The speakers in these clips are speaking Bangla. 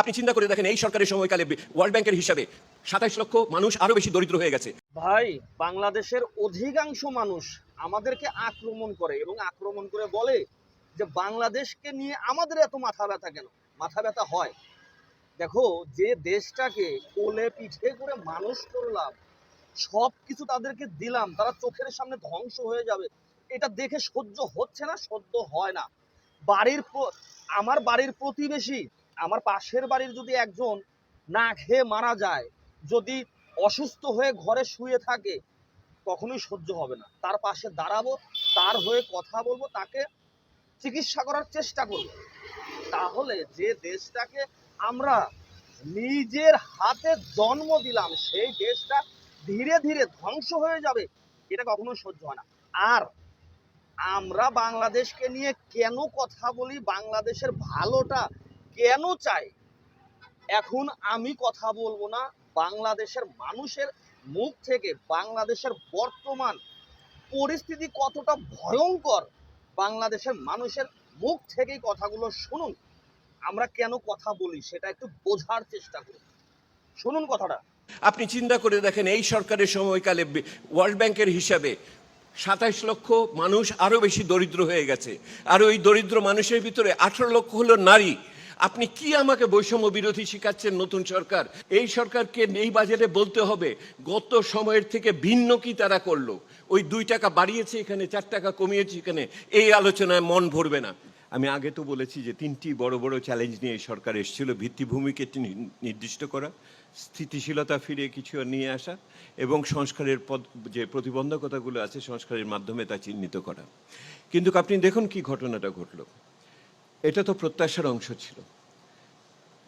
আপনি চিন্তা করে দেখেন, এই সরকারের সময়কালে ওয়ার্ল্ড ব্যাংকের হিসাবে সাতাইশ লক্ষ মানুষ আরও বেশি দরিদ্র হয়ে গেছে। ভাই, বাংলাদেশের অধিকাংশ মানুষ আমাদেরকে আক্রমণ করে এবং আক্রমণ করে বলে যে বাংলাদেশকে নিয়ে আমাদের এত মাথা ব্যথা কেন? মাথা ব্যথা হয়। দেখো, যে দেশটাকে কোলে পিঠে করে মানুষ করলাম সব কিছু তাদেরকে দিলাম, তারা চোখের সামনে ধ্বংস হয়ে যাবে। এটা দেখে সহ্য হচ্ছে না, সহ্য হয় না। বাড়ির আমার বাড়ির প্রতিবেশী আমার পাশের বাড়ির যদি একজন না খেয়ে মারা যায়, যদি অসুস্থ হয়ে ঘরে শুয়ে থাকে, কখনোই সহ্য হবে না। তার পাশে দাঁড়াবো, তার হয়ে কথা বলব, তাকে চিকিৎসা করার চেষ্টা করব। তাহলে যে দেশটাকে আমরা নিজের হাতে জন্ম দিলাম, সেই দেশটা ধীরে ধীরে ধ্বংস হয়ে যাবে, এটা কখনোই সহ্য হয় না। আর আমরা বাংলাদেশকে নিয়ে কেন কথা বলি? বাংলাদেশের ভালোটা কেন চাই? এখন আমি কথা বলব না, বাংলাদেশের মানুষের মুখ থেকে, বাংলাদেশের বর্তমান পরিস্থিতি কতটা ভয়ঙ্কর, বাংলাদেশের মানুষের মুখ থেকেই কথাগুলো শুনুন। আমরা কেন কথা বলি সেটা একটু বোঝার চেষ্টা করি। শুনুন কথাটা। আপনি চিন্তা করে দেখেন, এই সরকারের সময়কালে ওয়ার্ল্ড ব্যাংকের হিসাবে সাতাইশ লক্ষ মানুষ আরও বেশি দরিদ্র হয়ে গেছে। আর ওই দরিদ্র মানুষের ভিতরে আঠারো লক্ষ হলো নারী। আপনি কি আমাকে বৈষম্য বিরোধী শিখাচ্ছেন, নতুন সরকার? এই সরকারকে এই বাজেটে বলতে হবে, গত সময়ের থেকে ভিন্ন কি তারা করল? ওই দুই টাকা বাড়িয়েছে এখানে, চার টাকা কমিয়েছে এখানে, এই আলোচনায় মন ভরবে না। আমি আগে তো বলেছি যে তিনটি বড় বড় চ্যালেঞ্জ নিয়ে সরকার এসেছিল, ভিত্তিভূমিকে নির্দিষ্ট করা, স্থিতিশীলতা ফিরে কিছু নিয়ে আসা, এবং সংস্কারের পদ, যে প্রতিবন্ধকতাগুলো আছে সংস্কারের মাধ্যমে তা চিহ্নিত করা। কিন্তু আপনি দেখুন কি ঘটনাটা ঘটলো। এটা তো প্রত্যাশার অংশ ছিল।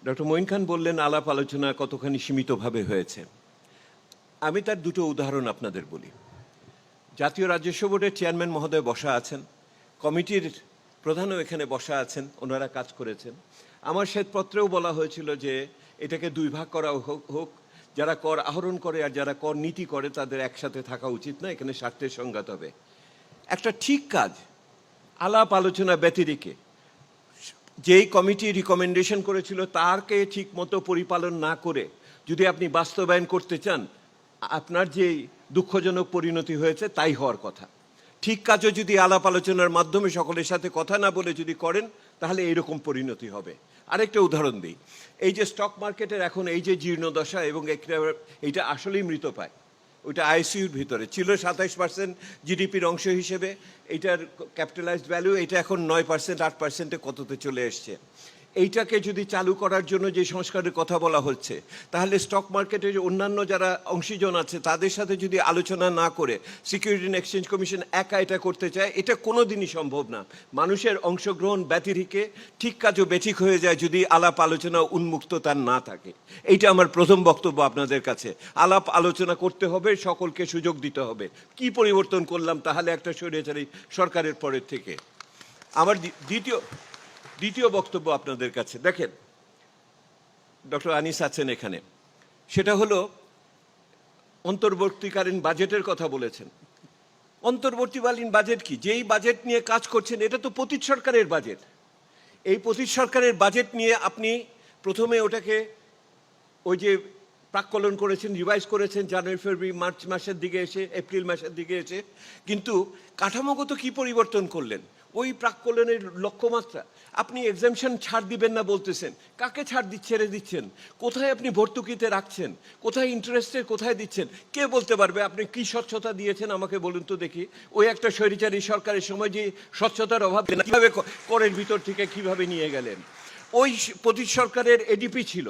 ডক্টর মঈন খান বললেন, আলাপ আলোচনা কতখানি সীমিতভাবে হয়েছে। আমি তার দুটো উদাহরণ আপনাদের বলি। জাতীয় রাজস্ব বোর্ডের চেয়ারম্যান মহোদয় বসা আছেন। কমিটির প্রধানও এখানে বসা আছেন, ওনারা কাজ করেছেন। আমার শ্বেতপত্রেও বলা হয়েছিল যে এটাকে দুই ভাগ করা হোক- যারা কর আহরণ করে আর যারা কর নীতি করে, তাদের একসাথে থাকা উচিত না, এখানে স্বার্থের সংঘাত হবে। একটা ঠিক কাজ, আলাপ আলোচনা ব্যতিরিকে যেই কমিটি রিকমেন্ডেশন করেছিল তারকে ঠিক মতো পরিপালন না করে যদি আপনি বাস্তবায়ন করতে চান, আপনার যে দুঃখজনক পরিণতি হয়েছে তাই হওয়ার কথা। ঠিক কাজও যদি আলাপ আলোচনার মাধ্যমে সকলের সাথে কথা না বলে যদি করেন, তাহলে এইরকম পরিণতি হবে। আরেকটা উদাহরণ দিই। এই যে স্টক মার্কেটের এখন এই যে জীর্ণদশা এবং এইটা আসলেই মৃত পায়। ওইটা আইসিউর ভিতরে। ছিল সাতাইশ পার্সেন্ট জিডিপির অংশ হিসেবে। এটার ক্যাপিটালাইজড ভ্যালু এটা এখন নয় পার্সেন্ট আট পার্সেন্টে কততে চলে এসছে। এইটাকে যদি চালু করার জন্য যে সংস্কারের কথা বলা হচ্ছে, তাহলে স্টক মার্কেটে যে অন্যান্য যারা অংশীজন আছে, তাদের সাথে যদি আলোচনা না করে সিকিউরিটি অ্যান্ড এক্সচেঞ্জ কমিশন একা এটা করতে চায়, এটা কোনো দিনই সম্ভব না। মানুষের অংশগ্রহণ ব্যতিরিকে ঠিক কাজও বেঠিক হয়ে যায় যদি আলাপ আলোচনা উন্মুক্ত তার না থাকে। এইটা আমার প্রথম বক্তব্য আপনাদের কাছে। আলাপ আলোচনা করতে হবে, সকলকে সুযোগ দিতে হবে। কি পরিবর্তন করলাম তাহলে একটা স্বৈরাচারী সরকারের পরের থেকে। আমার দ্বি- দ্বিতীয় দ্বিতীয় বক্তব্য আপনাদের কাছে। দেখেন, ডক্টর আনিস আছেন এখানে। সেটা হলো, অন্তর্বর্তীকালীন বাজেটের কথা বলেছেন। অন্তর্বর্তীকালীন বাজেট কি? যেই বাজেট নিয়ে কাজ করছেন, এটা তো পতীত সরকারের বাজেট। এই পতীত সরকারের বাজেট নিয়ে আপনি প্রথমে ওটাকে ওই যে প্রাক্কলন করেছেন, রিভাইজ করেছেন, জানুয়ারি, ফেব্রুয়ারি, মার্চ মাসের দিকে এসে, এপ্রিল মাসের দিকে এসে। কিন্তু কাঠামোগত কি পরিবর্তন করলেন? ওই প্রাক্কলনের লক্ষ্যমাত্রা। আপনি এক্সামশন ছাড় দিবেন না বলতেছেন। কাকে ছাড় ছেড়ে দিচ্ছেন? কোথায় আপনি ভর্তুকিতে রাখছেন? কোথায় ইন্টারেস্টের কোথায় দিচ্ছেন? কে বলতে পারবে? আপনি কি স্বচ্ছতা দিয়েছেন আমাকে বলুন তো দেখি। ওই একটা স্বৈরাচারী সরকারের সময় যে স্বচ্ছতার অভাব কীভাবে করের ভিতর থেকে কীভাবে নিয়ে গেলেন? ওই পতি সরকারের এডিপি ছিল।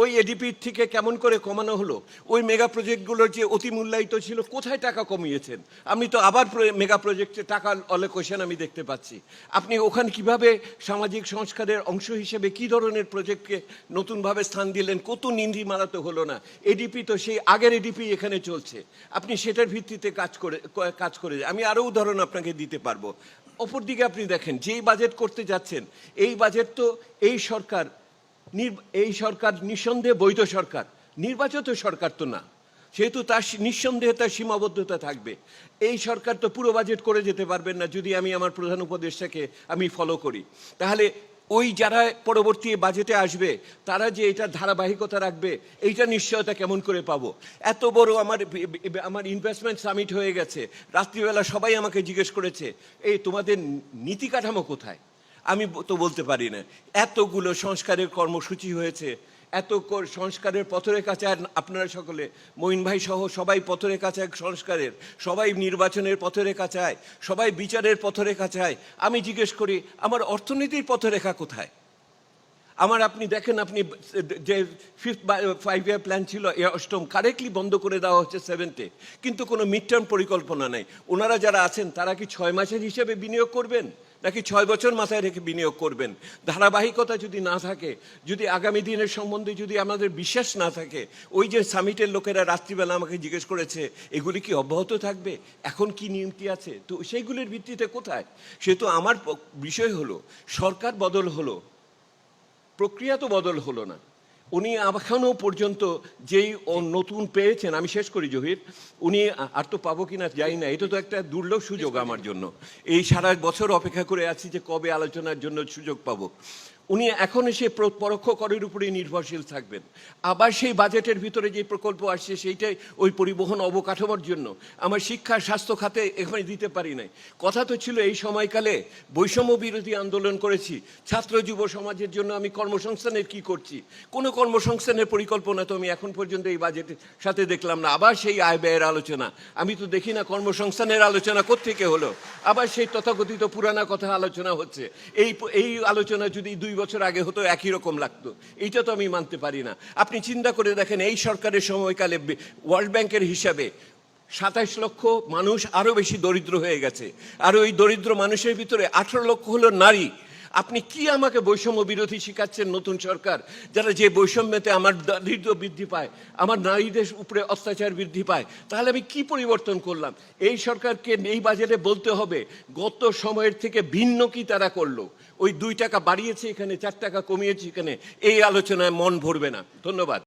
ওই এডিপির থেকে কেমন করে কমানো হলো? ওই মেগা প্রজেক্টগুলোর যে অতি মূল্যায়িত ছিল, কোথায় টাকা কমিয়েছেন? আমি তো আবার মেগা প্রজেক্টে টাকা অলোকেশন আমি দেখতে পাচ্ছি। আপনি ওখানে কীভাবে সামাজিক সংস্কারের অংশ হিসেবে কি ধরনের প্রজেক্টকে নতুনভাবে স্থান দিলেন? কত নিন্ধি মারাতে হলো না? এডিপি তো সেই আগের এডিপি এখানে চলছে। আপনি সেটার ভিত্তিতে কাজ করে কাজ করে আমি আরও উদাহরণ আপনাকে দিতে পারব। অপরদিকে আপনি দেখেন, যেই বাজেট করতে যাচ্ছেন, এই বাজেট তো এই সরকার এই সরকার নিঃসন্দেহে বৈধ সরকার। নির্বাচিত সরকার তো না। সেহেতু তার নিঃসন্দেহে তার সীমাবদ্ধতা থাকবে। এই সরকার তো পুরো বাজেট করে যেতে পারবেন না, যদি আমি আমার প্রধান উপদেষ্টাকে আমি ফলো করি। তাহলে ওই যারা পরবর্তী বাজেটে আসবে, তারা যে এটা ধারাবাহিকতা রাখবে, এইটা নিশ্চয়তা কেমন করে পাবো? এত বড় আমার আমার ইনভেস্টমেন্ট সামিট হয়ে গেছে। রাত্রিবেলা সবাই আমাকে জিজ্ঞেস করেছে, এই তোমাদের নীতি কাঠামো কোথায়? আমি তো বলতে পারি না। এতগুলো সংস্কারের কর্মসূচি হয়েছে, এত সংস্কারের পথরের চায় আপনারা সকলে, মঈন ভাই সহ সবাই পথরেখা চায় সংস্কারের, সবাই নির্বাচনের পথরে চায় সবাই বিচারের পথরে চায় আমি জিজ্ঞেস করি, আমার অর্থনীতির পথরেখা কোথায়? আমার আপনি দেখেন, আপনি যে ফিফথ ফাইভ ইয়ার প্ল্যান ছিল, এ অষ্টম কারেক্টলি বন্ধ করে দেওয়া হচ্ছে সেভেন্থে কিন্তু কোনো মিড টার্ম পরিকল্পনা নেই। ওনারা যারা আছেন, তারা কি ছয় মাসের হিসেবে বিনিয়োগ করবেন? নাকি ছয় বছর মাথায় রেখে বিনিয়োগ করবেন? ধারাবাহিকতা যদি না থাকে, যদি আগামী দিনের সম্বন্ধে যদি আমাদের বিশ্বাস না থাকে, ওই যে সামিটের লোকেরা রাত্রিবেলা আমাকে জিজ্ঞেস করেছে, এগুলি কি অব্যাহত থাকবে? এখন কি নিয়মটি আছে? তো সেইগুলির ভিত্তিতে কোথায়? সে তো আমার বিষয় হলো, সরকার বদল হলো। প্রক্রিয়া তো বদল হলো না। উনি এখনও পর্যন্ত যেই নতুন পেয়েছেন, আমি শেষ করি জহির, উনি আর তো পাবো কি না যাই না, এটা তো একটা দুর্লভ সুযোগ আমার জন্য। এই সারা বছর অপেক্ষা করে আছি যে কবে আলোচনার জন্য সুযোগ পাবো। উনি এখন প্র- পরোক্ষ করের উপরে নির্ভরশীল থাকবেন। আবার সেই বাজেটের ভিতরে যে প্রকল্প আসছে, সেইটাই ওই পরিবহন অবকাঠামোর জন্য। আমার শিক্ষা, স্বাস্থ্য খাতে এখানে দিতে পারি নাই। কথা তো ছিল এই সময়কালে বৈষম্য বিরোধী আন্দোলন করেছি। ছাত্র যুব সমাজের জন্য আমি কর্মসংস্থানের কি করছি? কোনো কর্মসংস্থানের পরিকল্পনা তো আমি এখন পর্যন্ত এই বাজেটের সাথে দেখলাম না। আবার সেই আয় ব্যয়ের আলোচনা। আমি তো দেখি না কর্মসংস্থানের আলোচনা কোত্থেকে হলো? আবার সেই তথাকথিত পুরানা কথা আলোচনা হচ্ছে। এই এই আলোচনা যদি দুই বছর আগে হতো একই রকম লাগতো। এইটা তো আমি মানতে পারি না। আপনি চিন্তা করে দেখেন, এই সরকারের সময়কালে ওয়ার্ল্ড ব্যাংকের হিসাবে সাতাইশ লক্ষ মানুষ আরও বেশি দরিদ্র হয়ে গেছে। আর ওই দরিদ্র মানুষের ভিতরে আঠারো লক্ষ হলো নারী। আপনি কি আমাকে বৈষম্য বিরোধী শিখাচ্ছেন, নতুন সরকার? যারা যে বৈষম্যতে আমার দারিদ্র বৃদ্ধি পায়, আমার নারীদের উপরে অত্যাচার বৃদ্ধি পায়, তাহলে আমি কি পরিবর্তন করলাম? এই সরকারকে এই বাজেটে বলতে হবে, গত সময়ের থেকে ভিন্ন কি তারা করল? ওই দুই টাকা বাড়িয়েছে এখানে, চার টাকা কমিয়েছে এখানে, এই আলোচনায় মন ভরবে না। ধন্যবাদ।